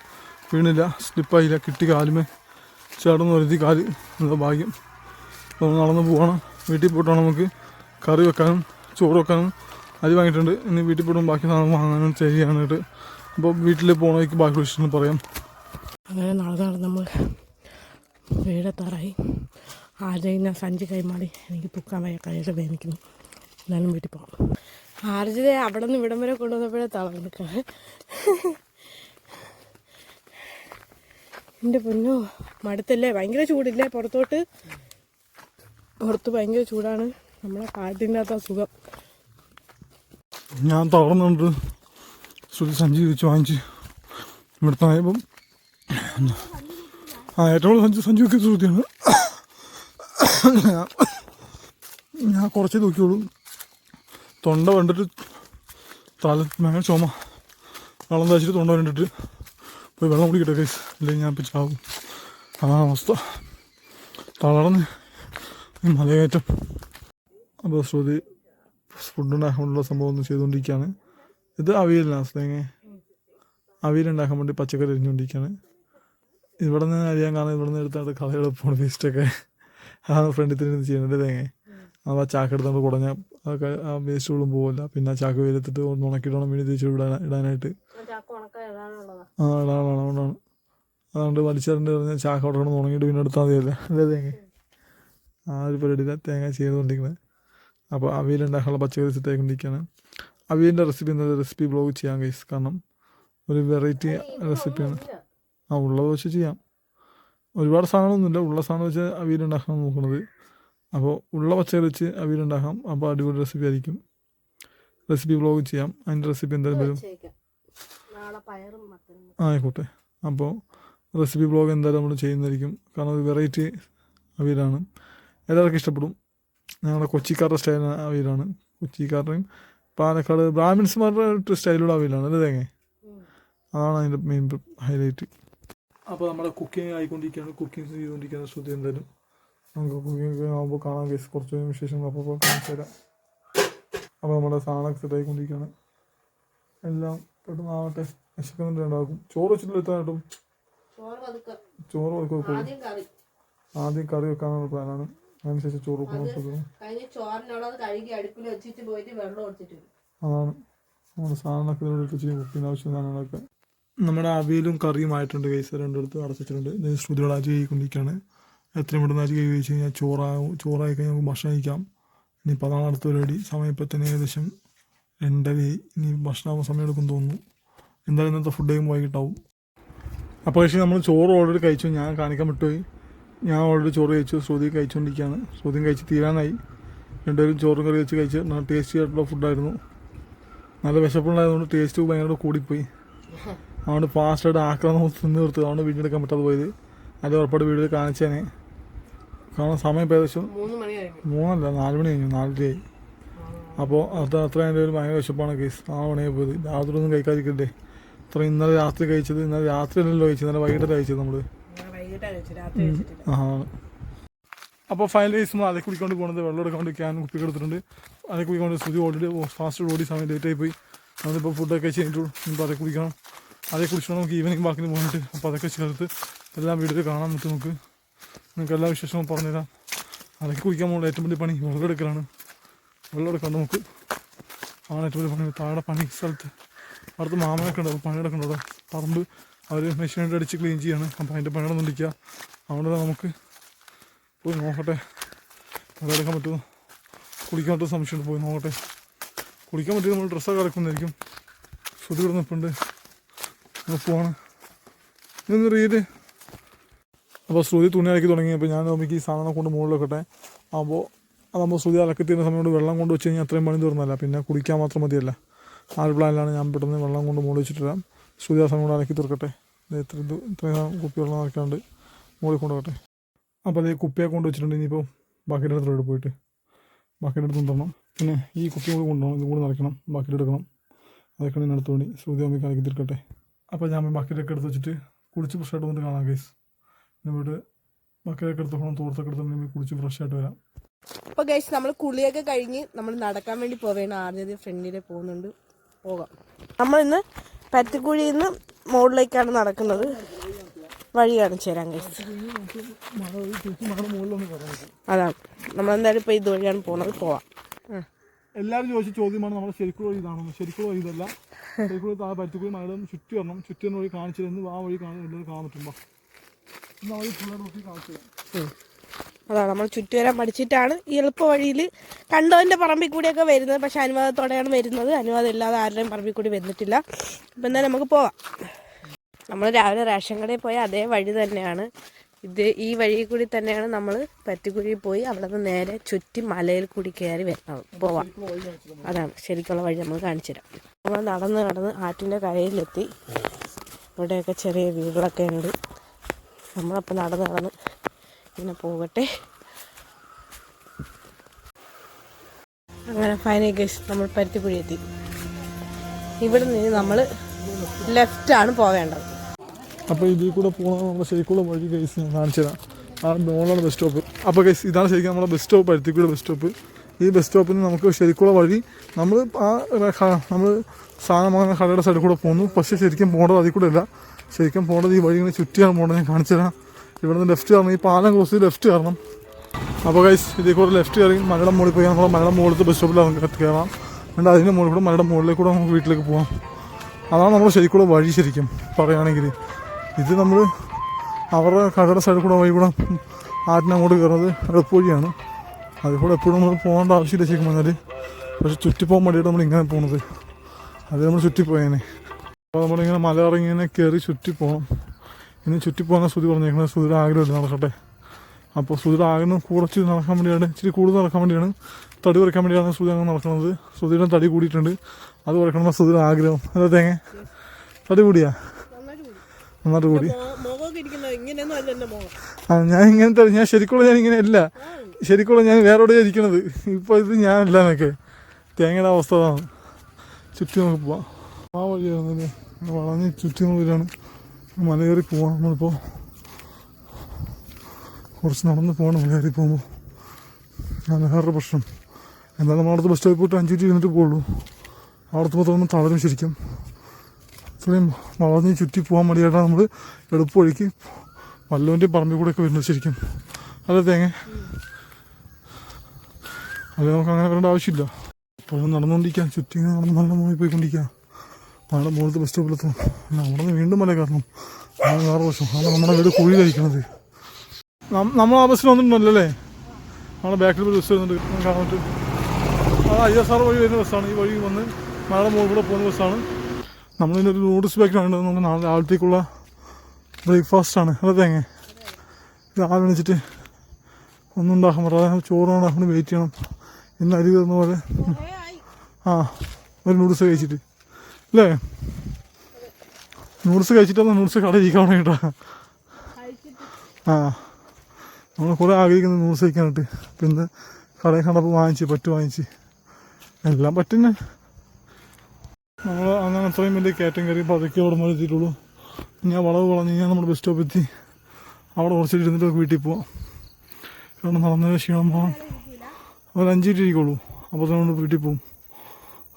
Speaker 1: വീണില്ല. സ്ലിപ്പായില്ല. കിട്ടി കാലുമേ. ചേട്ടന്ന് വരുത്തി കാൽ. എന്താ ഭാഗ്യം. അപ്പോൾ നടന്ന് പോകണം വീട്ടിൽ പോയിട്ട് നമുക്ക് കറി വെക്കാനും ചോറ് വെക്കാനും അരി വാങ്ങിയിട്ടുണ്ട്. ഇനി വീട്ടിൽ പോയിട്ടും ബാക്കി സാധനം വാങ്ങാനും ചെയ്യാനായിട്ട്. അപ്പോൾ വീട്ടിൽ പോകണമെങ്കിൽ ബാക്കി വിളിച്ചിട്ട് പറയാം.
Speaker 2: അങ്ങനെ നടന്ന് നടന്ന് നമ്മൾ വീടെത്താറായി. ആദ്യം ഞാൻ സഞ്ചി കൈമാറി. എനിക്ക് തുക്കാൻ വയ്യ. കൈയൊക്കെ വേദനിക്കുന്നു എന്നാലും വീട്ടിൽ പോകാം ആർജിതെ അവിടെ നിന്ന് ഇവിടം വരെ കൊണ്ടുവന്നപ്പോഴേ തളർന്നിക്കാണ് എന്റെ പൊന്നു മടുത്തല്ലേ? ഭയങ്കര ചൂടില്ലേ? പുറത്തോട്ട്? പുറത്ത് ഭയങ്കര ചൂടാണ്. നമ്മളെ കാട്ടിന്റെ അകത്ത് സുഖം.
Speaker 1: ഞാൻ തളർന്നുണ്ട് ശ്രുതി സഞ്ചി വെച്ച് വാങ്ങിച്ച് ഇവിടുത്തെ ആയപ്പം ആ ഏറ്റവും സഞ്ചി സഞ്ചി വെക്കുന്ന ശ്രുതിയാണ് ഞാൻ കുറച്ചേ നോക്കിയുള്ളൂ തൊണ്ട കണ്ടിട്ട് തല മേലെ ചുമ. വെള്ളം തയ്ച്ചിട്ട് തൊണ്ട കണ്ടിട്ട് പോയി വെള്ളം കുടിക്കട്ടെ കേസ് അല്ലെങ്കിൽ ഞാൻ ഇപ്പം ചാവും അതാണ് അവസ്ഥ. തളർന്ന് മലയേറ്റം. അപ്പോൾ ശ്രുതി ഫുഡ് ഉണ്ടാക്കാനുള്ള സംഭവം ഒന്ന് ചെയ്തുകൊണ്ടിരിക്കുകയാണ്. ഇത് അവിയലാണ് തേങ്ങ അവിയൽ ഉണ്ടാക്കാൻ വേണ്ടി പച്ചക്കറി എരിഞ്ഞുകൊണ്ടിരിക്കുകയാണ് ഇവിടെ നിന്ന് അറിയാൻ കാരണം ഇവിടെ നിന്ന് എടുത്താൽ കള എളുപ്പമാണ് വേസ്റ്റൊക്കെ അതാണ് ഫ്രണ്ടിൽ തന്നെ ചെയ്യുന്നത് തേങ്ങ അത് ആ ചാക്ക് എടുത്ത് നമ്മൾ കുടഞ്ഞ അതൊക്കെ ആ വേസ്റ്റ് ഉള്ളും പോകില്ല പിന്നെ ആ ചാക്ക് വെയിലത്തിട്ട് ഒന്ന് ഉണക്കിയിടണം വേണ്ടി തിരിച്ചു ഇടാൻ ഇടാനായിട്ട്. ആ ഇടാനാണ് അതുകൊണ്ടാണ്. അതുകൊണ്ട് വലിച്ചറിന്റെ പറഞ്ഞ ചാക്ക് അവിടെ കിടന്ന് ഉണങ്ങിയിട്ട് പിന്നെ എടുത്താൽ മതിയല്ലേ? അല്ലേ തേങ്ങ ആ ഒരു പരിപാടിയിലാണ് തേങ്ങ ചെയ്തുകൊണ്ടിരിക്കുന്നത്. അപ്പോൾ അവിയിലുണ്ടാക്കാനുള്ള പച്ചക്കറി സെറ്റായിക്കൊണ്ടിരിക്കുകയാണ് അവിയലിന്റെ റെസിപ്പി എന്നത് റെസിപ്പി ബ്ലോഗ് ചെയ്യാൻ ഗൈസ് കാരണം ഒരു വെറൈറ്റി റെസിപ്പിയാണ് ആ ഉള്ളത് വെച്ച് ചെയ്യാം. ഒരുപാട് സാധനങ്ങളൊന്നുമില്ല. ഉള്ള സാധനം വെച്ച് അവിയലുണ്ടാക്കാൻ നോക്കുന്നത് അപ്പോൾ ഉള്ള പച്ചക്കറി വെച്ച് അവിയലുണ്ടാക്കാം അപ്പോൾ അടിപൊളി റെസിപ്പി ആയിരിക്കും. റെസിപ്പി ബ്ലോഗ് ചെയ്യാം. അതിന്റെ റെസിപ്പി എന്തായാലും വരും.
Speaker 2: നാളെ പയറും മത്തനും
Speaker 1: ആയിക്കോട്ടെ. അപ്പോൾ റെസിപ്പി ബ്ലോഗ് എന്തായാലും നമ്മൾ ചെയ്യുന്നതായിരിക്കും. കാരണം ഒരു വെറൈറ്റി അവിയലാണ് എല്ലാവർക്കും ഇഷ്ടപ്പെടും. ഞങ്ങളുടെ കൊച്ചിക്കാരുടെ സ്റ്റൈൽ അവിയലാണ് കൊച്ചിക്കാരുടെയും പാലക്കാട് ബ്രാഹ്മിൻസ്മാരുടെ ഒരു സ്റ്റൈലുള്ള അവിയലാണ് അല്ലേ തേങ്ങ? അതാണ് അതിന്റെ മെയിൻ ഹൈലൈറ്റ് അപ്പോൾ നമ്മുടെ കുക്കിംഗ് ആയിക്കൊണ്ടിരിക്കുകയാണ്. കുക്കിംഗ് ചെയ്തുകൊണ്ടിരിക്കുകയാണ്. ശ്രുതി എന്തായാലും. നമുക്ക് കുക്കിംഗ് ആകുമ്പോൾ കാണാൻ കേസ് കുറച്ച് വിശേഷങ്ങൾ അപ്പോൾ കാണിച്ചു തരാം. അപ്പോൾ നമ്മുടെ സാധനമൊക്കെ സെറ്റ് ആയിക്കൊണ്ടിരിക്കുകയാണ്. എല്ലാം പെട്ടെന്ന് ആവട്ടെ. വിശക്കുന്നുണ്ട് ഉണ്ടാക്കും ചോറ് വെച്ചിട്ടില്ല എത്താനായിട്ടും
Speaker 2: ചോറ്
Speaker 1: വെക്കും ആദ്യം കറി. വെക്കാനുള്ള പ്ലാനാണ്. അതിനുശേഷം ചോറ് വെക്കാൻ
Speaker 2: കഴിഞ്ഞ്
Speaker 1: അതാണ്. നമ്മുടെ സാധനമൊക്കെ ചെയ്യും കുക്കിന് ആവശ്യം സാധനങ്ങളൊക്കെ. നമ്മുടെ അവിയലും കറിയും ആയിട്ടുണ്ട് കൈസ് രണ്ടിടത്ത് അടച്ചിട്ടുണ്ട് അരി കഴിക്കൊണ്ടിരിക്കുകയാണ് എത്രയും പെട്ടെന്ന് അരി കൈ വെച്ച് കഴിഞ്ഞാൽ ചോറാകും ചോറായി കഴിഞ്ഞാൽ നമുക്ക് ഭക്ഷണം കഴിക്കാം. ഇനിയിപ്പോൾ അതാണ് അടുത്ത പരിപാടി. സമയം ഇപ്പം തന്നെ ഏകദേശം രണ്ടരയായി. ഇനി ഭക്ഷണം സമയം എടുക്കും തോന്നുന്നു. എന്തായാലും ഇന്നത്തെ ഫുഡ് കഴിയുമ്പോൾ വൈകിട്ടാവും. അപ്പോൾ പക്ഷേ നമ്മൾ ചോറ് ഓൾറെഡി കഴിച്ചു. ഞാൻ കാണിക്കാൻ വിട്ടുപോയി. ഞാൻ ഓൾറെഡി ചോറ് കഴിച്ചു. ശ്രുതി കഴിച്ചുകൊണ്ടിരിക്കുകയാണ് ശ്രുതിയും കഴിച്ച് തീരാനായി. രണ്ടുപേരും ചോറും കറി വെച്ച് കഴിച്ച് നല്ല ടേസ്റ്റി ആയിട്ടുള്ള ഫുഡായിരുന്നു നല്ല വിശപ്പുണ്ടായതുകൊണ്ട് ടേസ്റ്റ് ഭയങ്കര കൂടിപ്പോയി. അതുകൊണ്ട് ഫാസ്റ്റായിട്ട് ആക്രമണം നിന്ന് നിർത്തുക അതുകൊണ്ട് വീണ്ടെടുക്കാൻ പറ്റാതെ പോയത്. അതിൽ ഉറപ്പോട് വീഡിയോ കാണിച്ചേനെ. കാരണം സമയം ഇപ്പോൾ ഏകദേശം മൂന്നല്ല നാല് മണി കഴിഞ്ഞു നാലരയായി. അപ്പോൾ അത് അത്ര എന്റെ ഒരു ഭയങ്കര വിശപ്പാണ് കേസ്. ആ മണിയായി പോയത് രാത്രി ഒന്നും കഴിക്കാതിരിക്കണ്ടേ. ഇത്ര ഇന്നലെ രാത്രി കഴിച്ചത് ഇന്നലെ രാത്രി അല്ലല്ലോ കഴിച്ചത് ഇന്നലെ വൈകിട്ടല്ലേ കഴിച്ചത് നമ്മൾ ആ അപ്പോൾ ഫൈനൽ കേസ് നമ്മൾ അതേ കുടിക്കൊണ്ട് പോകുന്നത് വെള്ളം എടുക്കാണ്ട് ക്യാൻ കുപ്പി എടുത്തിട്ടുണ്ട്. അതേ കുടിക്കൊണ്ട് സ്തുതി ഓൾറെഡി ഫാസ്റ്റ് ഓടി സമയം ലേറ്റ് ആയി പോയി. നമ്മളിപ്പോൾ ഫുഡൊക്കെ ചെയ്തിട്ടുള്ളൂ ഇനിയിപ്പോൾ അതേ കുടിക്കണം. അതേ കുടിച്ചിട്ടുണ്ടെങ്കിൽ നമുക്ക് ഈവനിങ് ബാക്കിന് പോയിട്ട് അപ്പോൾ അതൊക്കെ ചേർത്ത് എല്ലാം വീട്ടിൽ കാണാൻ പറ്റും നമുക്ക്. നിങ്ങൾക്ക് എല്ലാ വിശേഷവും പറഞ്ഞുതരാം. അതൊക്കെ കുടിക്കാൻ പോകുന്ന ഏറ്റവും വലിയ പണി വെള്ളം എടുക്കലാണ് വെള്ളം എടുക്കാൻ നമുക്ക്. ആണ് ഏറ്റവും വലിയ പണി. താഴെ പണി സ്ഥലത്ത്. അടുത്ത് മാമനൊക്കെ ഉണ്ടാവും പണിയെടുക്കണ്ട അവിടെ. പറമ്പ് അവർ മെഷീനായിട്ട് അടിച്ച് ക്ലീൻ ചെയ്യാണ്. അപ്പോൾ അതിന്റെ പണിയുടെ ഇരിക്കുക അതുകൊണ്ട് നമുക്ക് പോയി നോക്കട്ടെ. വെള്ളം എടുക്കാൻ പറ്റുമോ? കുളിക്കാൻ പറ്റുമോ? സംശയമുണ്ട്. പോയി നോക്കട്ടെ. കുളിക്കാൻ പറ്റിയ നമ്മൾ ഡ്രസ്സൊക്കെ കിടക്കുന്നതായിരിക്കും ശ്രുതി ഇവിടെ നിൽപ്പുണ്ട്. നമ്മൾ പോവാണ്. നിന്ന് റീത് അപ്പോൾ ശ്രുതി തുണി അലക്കി തുടങ്ങിയപ്പോൾ ഞാൻ നോക്കി ഈ സാധനം കൊണ്ട് മുകളിൽ വെക്കട്ടെ അപ്പോൾ അതാകുമ്പോൾ ശ്രുതി അലക്കി തീരുന്ന സമയം കൊണ്ട് വെള്ളം കൊണ്ട് വെച്ച് കഴിഞ്ഞാൽ അത്രയും പണി തീർന്നല്ല പിന്നെ കുടിക്കാൻ മാത്രം മതിയല്ല. ആ ഒരു പ്ലാനിലാണ് ഞാൻ പെട്ടെന്ന് വെള്ളം കൊണ്ട് മുകളിൽ വെച്ചിട്ട് വരാം ശ്രുതി ആ സമയം കൊണ്ട് അലക്കി തീർക്കട്ടെ. ഇത്ര ഇത് ഇത്രയും കുപ്പി വെള്ളം അലക്കാണ്ട് മുകളിൽ കൊണ്ടുപോകട്ടെ അപ്പോൾ അതേ കുപ്പിയെ കൊണ്ട് വെച്ചിട്ടുണ്ട്. ഇനിയിപ്പോൾ ബക്കറ്റ് എടുത്തോട്ട് പോയിട്ട് ബക്കറ്റ് എടുത്ത് കൊണ്ടുവരണം. പിന്നെ ഈ കുപ്പി കൂടി കൊണ്ടുപോകണം ഇതും കൂടി നിറയ്ക്കണം ബക്കറ്റ് എടുക്കണം. അതൊക്കെ ഇതിനടുത്ത് വേണ്ടി ശ്രുതി അമ്മയ്ക്ക് അലക്കി തീർക്കട്ടെ. അപ്പോൾ ഞാൻ ബക്കറ്റൊക്കെ എടുത്ത് വെച്ചിട്ട് കുടിച്ച് ഫ്രഷ് ആയിട്ട് വന്നിട്ട് കാണാം കേസ് എന്നിട്ട് മക്കളൊക്കെ എടുത്ത് പോകണം തോർത്തൊക്കെ എടുത്ത് നമ്മൾ കുടിച്ച് ഫ്രഷ് ആയിട്ട് വരാം.
Speaker 2: അപ്പൊ ഗൈസ് നമ്മൾ കുളിയൊക്കെ കഴിഞ്ഞ് നമ്മൾ നടക്കാൻ വേണ്ടി പോവേണ്ട ആദ്യം ഫ്രണ്ടിലെ പോകുന്നുണ്ട്. പോകാം. നമ്മൾ ഇന്ന് പരത്തിക്കുഴിയിൽ നിന്ന് മുകളിലേക്കാണ് നടക്കുന്നത്. വഴി കാണിച്ചു തരാം ഗൈസ് അതാണ്. നമ്മൾ എന്തായാലും ഇപ്പൊ ഇതുവഴിയാണ് പോകുന്നത് പോവാം. ആ.
Speaker 1: എല്ലാവരും ചോദിച്ച ചോദ്യമാണ് നമ്മൾ ശരിക്കുള്ള വഴി ഇതാണോ? ശരിക്കുള്ള വഴി ഇതല്ല ശരിക്കുള്ള പരുത്തിക്കുഴി മഴ ചുറ്റി വരണം. ചുറ്റി വന്ന വഴി കാണിച്ചു തരുന്നു. ആ വഴി എല്ലാവരും കാണാൻ പറ്റുമ്പോൾ
Speaker 2: അതാണ് നമ്മൾ ചുറ്റുവരാൻ പഠിച്ചിട്ടാണ് ഈ എളുപ്പ വഴിയിൽ കണ്ടവന്റെ പറമ്പിൽ കൂടിയൊക്കെ വരുന്നത്. പക്ഷെ അനുവാദത്തോടെയാണ് വരുന്നത്. അനുവാദം ഇല്ലാതെ ആരുടെയും പറമ്പിൽ കൂടി വന്നിട്ടില്ല. അപ്പം എന്നാൽ നമുക്ക് പോവാം. നമ്മൾ രാവിലെ റേഷൻ കടയിൽ പോയ അതേ വഴി തന്നെയാണ്. ഇത് ഈ വഴി കൂടി തന്നെയാണ് നമ്മൾ പറ്റിക്കുഴി പോയി അവിടെ നിന്ന് നേരെ ചുറ്റി മലയിൽ കൂടി കയറി വരണം. പോവാം. അതാണ് ശരിക്കുള്ള വഴി നമ്മൾ കാണിച്ചു തരാം. നമ്മൾ നടന്ന് നടന്ന് ആറ്റിന്റെ കരയിലെത്തി. ഇവിടെയൊക്കെ ചെറിയ വീടുകളൊക്കെ ഉണ്ട്. നമ്മളപ്പോൾ നടന്ന് നടന്ന് ഇങ്ങനെ പോകട്ടെ. അങ്ങനെ ഫൈനൽ ഗസ് നമ്മൾ പരുത്തിപ്പുഴി എത്തി. ഇവിടെ നിന്ന് നമ്മൾ ലെഫ്റ്റാണ് പോവേണ്ടത്.
Speaker 1: അപ്പോൾ ഇതിൽ കൂടെ പോകുന്ന നമ്മുടെ ശരിക്കുള്ള വഴി കേസ് ഞാൻ കാണിച്ചു തരാം. ആ ബസ് സ്റ്റോപ്പ് അപ്പോൾ കേസ് ഇതാണ് ശരിക്കും നമ്മുടെ ബസ് സ്റ്റോപ്പ് പരുത്തിക്കൂടെ ബസ് സ്റ്റോപ്പ് ഈ ബസ് സ്റ്റോപ്പിൽ നിന്ന് നമുക്ക് ശരിക്കുള്ള വഴി നമ്മൾ ആ നമ്മൾ സാധനം വാങ്ങുന്ന കടയുടെ സൈഡിൽ കൂടെ പോകുന്നു പക്ഷേ ശരിക്കും പോകേണ്ടത് അതിൽ കൂടെ അല്ല. ശരിക്കും പോകേണ്ടത് ഈ വഴി ഇങ്ങനെ ചുറ്റിയാണ് പോകേണ്ടത് ഞാൻ കാണിച്ചു തരാം. ഇവിടെ നിന്ന് ലെഫ്റ്റ് കയറണം. ഈ പാലം ക്രോസ് ചെയ്ത് ലെഫ്റ്റ് കയറണം. അപ്പോൾ ഗൈസ് ഇതേ കൂടെ ലെഫ്റ്റ് കയറി മലയുടെ മുകളിൽ പോയി നമ്മൾ മലയുടെ മുകളിലത്തെ ബസ് സ്റ്റോപ്പിൽ നമുക്ക് കയറാം. എന്നിട്ട് അതിന്റെ മുകളിൽ കൂടെ മലയുടെ മുകളിലേക്ക് കൂടെ നമുക്ക് വീട്ടിലേക്ക് പോകാം അതാണ് നമ്മൾ ശരിക്കും വഴി ശരിക്കും പറയുകയാണെങ്കിൽ. ഇത് നമ്മൾ അവരുടെ കടയുടെ സൈഡിൽ കൂടെ വഴി കൂടെ ആറ്റിനങ്ങോട്ട് കയറുന്നത് എളുപ്പവഴിയാണ് അതിൽ എപ്പോഴും നമ്മൾ പോകേണ്ട ആവശ്യമില്ല ശരിക്കും പറഞ്ഞാൽ പക്ഷെ ചുറ്റിപ്പോകാൻ വേണ്ടിയിട്ട് നമ്മൾ ഇങ്ങനെ പോകുന്നത് അത് നമ്മൾ ചുറ്റിപ്പോയേനെ. അപ്പോൾ നമ്മളിങ്ങനെ മല ഇറങ്ങി ഇങ്ങനെ കയറി ചുറ്റി പോകണം ഇനി ചുറ്റിപ്പോകാൻ ശ്രുതി പറഞ്ഞേക്കുന്നത് ശ്രുതിയുടെ ആഗ്രഹമില്ല നടക്കട്ടെ. അപ്പോൾ ശ്രുതിയുടെ ആഗ്രഹം കുറച്ച് നടക്കാൻ വേണ്ടിയാണ്. ഇച്ചിരി കൂടുതൽ നടക്കാൻ വേണ്ടിയാണ്. തടി കുറയ്ക്കാൻ വേണ്ടിയാണ് ശ്രുതി അങ്ങനെ നടക്കുന്നത്. ശ്രുതിയുടെ തടി കൂടിയിട്ടുണ്ട്. അത് കുറയ്ക്കണം ശ്രുതിയുടെ ആഗ്രഹം. അതാ തേങ്ങ. തടി കൂടിയാ? നന്നായിട്ട് കൂടി. ആ ഞാൻ ഇങ്ങനത്തെ ഞാൻ ശരിക്കുള്ള ഞാൻ ഇങ്ങനെ അല്ല. ശരിക്കുള്ള ഞാൻ വേറെ എവിടെയാണ് ഇരിക്കണത്? ഇപ്പോൾ ഇത് ഞാനല്ല എന്നൊക്കെ തേങ്ങയുടെ അവസ്ഥ അതാണ്. ചുറ്റി നമുക്ക് പോവാം. ആ വളഞ്ഞ് ചുറ്റി നമ്മൾ മലയേറി പോവാം നമ്മളിപ്പോൾ കുറച്ച് നടന്ന് പോകണം മലയേറി പോകുമ്പോൾ അതാണ് വേറൊരു പ്രശ്നം. നമ്മൾ അവിടുത്തെ ബസ് സ്റ്റോപ്പിൽ പോയിട്ട് അഞ്ച് മിനിറ്റ് ഇരുന്നിട്ട് പോകുള്ളൂ അവിടുത്തെ മൊത്തം തളരും ശരിക്കും. ഇത്രയും വളഞ്ഞ് ചുറ്റി പോകാൻ മടിയായിട്ടാണ് നമ്മൾ എളുപ്പ വഴിക്ക് വല്ലവന്റെ പറമ്പിൽ കൂടെ ഒക്കെ വരുന്നത് ശരിക്കും. അല്ലേ തേങ്ങ. അല്ലെ നമുക്ക് അങ്ങനെ വരേണ്ട ആവശ്യമില്ല. ഇപ്പോഴും നടന്നുകൊണ്ടിരിക്കാം. ചുറ്റി നടന്ന് നല്ല മോയി പോയിക്കൊണ്ടിരിക്കുക നാളെ മുകളിലത്തെ ബസ് സ്റ്റോപ്പിലെത്തും അവിടെ നിന്ന് വീണ്ടും മല കാരണം. അതാണ് വേറെ വശം അതാണ് നമ്മുടെ വീട് കുഴി കഴിക്കണത്. നം- നമ്മൾ ആ ബസ്സിൽ വന്നിട്ടുണ്ടല്ലേ നമ്മുടെ ബാക്കിൽ ഒരു ബസ് വരുന്നുണ്ട്. കാണാൻ പറ്റും. ആ ഐ എസ് ആർ വഴി വരുന്ന ബസ്സാണ് ഈ വഴി വന്ന് നാളെ മുകളിൽ കൂടെ പോകുന്ന ബസ്സാണ് നമ്മളിതിനൊരു നൂഡിൽസ് പാക്കിലാണ് നമുക്ക് നാളെ രാവിലത്തേക്കുള്ള ബ്രേക്ക്ഫാസ്റ്റാണ് അല്ല തേങ്ങ. രാവിലെ എണിച്ചിട്ട് ഒന്നും ഉണ്ടാക്കാൻ പറ്റാതെ ചോറ് ഉണ്ടാക്കാൻ വെയിറ്റ് ചെയ്യണം. ഇന്ന് അരി തരുന്ന പോലെ. ആ ഒരു നൂഡിൽസ് കഴിച്ചിട്ട്. അല്ലേ? നൂഡിൽസ് കഴിച്ചിട്ടാണ് നൂഡിൽസ് കട ഇരിക്കാൻ കേട്ടോ. ആ. നമ്മൾ കുറേ ആഗ്രഹിക്കുന്നത് നൂഡിൽസ് കഴിക്കാനായിട്ട്. പിന്നെ കടയിൽ കണ്ടപ്പോൾ വാങ്ങിച്ച് പറ്റ് വാങ്ങിച്ച്. എല്ലാം പറ്റുന്നെ നമ്മൾ അങ്ങനെ അത്രയും വലിയ കയറ്റം കയറി പതുക്കെ അവിടെ എത്തിയിട്ടുള്ളൂ. ഞാൻ വളവ് വളഞ്ഞ് ഞാൻ നമ്മുടെ ബസ് സ്റ്റോപ്പ് എത്തി. അവിടെ കുറച്ച് ഇരുന്നിട്ട് വീട്ടിൽ പോവാം. കാരണം നടന്ന ക്ഷീണം പോകാം ഒരു അഞ്ച് അപ്പോൾ തന്നെ വീട്ടിൽ പോകും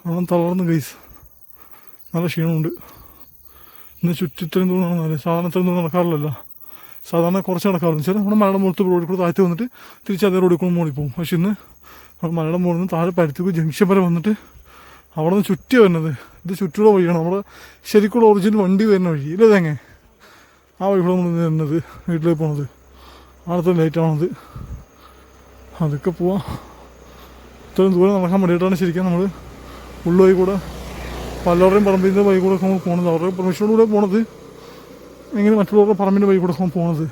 Speaker 1: കാരണം തളർന്ന് ഗൈസ് നല്ല ക്ഷീണമുണ്ട്. ഇന്ന് ചുറ്റി ഇത്രയും ദൂരം നടന്നാലേ സാധാരണ ഇത്രയും ദൂരം നടക്കാറില്ലല്ലോ. സാധാരണ കുറച്ച് നടക്കാറുണ്ട്. ചില നമ്മുടെ മലയുടെ മുഖത്ത് റോഡിൽ കൂടെ താഴ്ത്തി വന്നിട്ട് തിരിച്ച് അതേ റോഡിൽ കൂടെ പോകും. പക്ഷെ ഇന്ന് നമ്മുടെ മലയുടെ മുകളിൽ നിന്ന് താഴെ പരുത്തിക്ക് ജംഗ്ഷൻ വരെ വന്നിട്ട് അവിടെ നിന്ന് ചുറ്റി വരുന്നത് ഇത് ചുറ്റുള്ള വഴിയാണ്. നമ്മുടെ ശരിക്കുള്ള ഒറിജിനൽ വണ്ടി വരുന്ന വഴി. ഇല്ലേ തേങ്ങ ആ വഴി കൂടെ നമ്മൾ വരുന്നത് വീട്ടിലേക്ക് പോണത്. അവിടുത്തെ ലേറ്റാണത്. അതൊക്കെ പോവാം. ഇത്രയും ദൂരം നടക്കാൻ വേണ്ടിയിട്ടാണ് ശരിക്കും നമ്മൾ ഉള്ളുവഴി കൂടെ പലരുടെയും പറമ്പിന്റെ വഴി കൂടെ നമ്മൾ പോകുന്നത് അവരുടെ പെർമിഷനോടുകൂടെ പോണത്. എങ്ങനെ മറ്റുള്ളവരുടെ പറമ്പിന്റെ വഴി കൂടെ നമ്മൾ പോണത്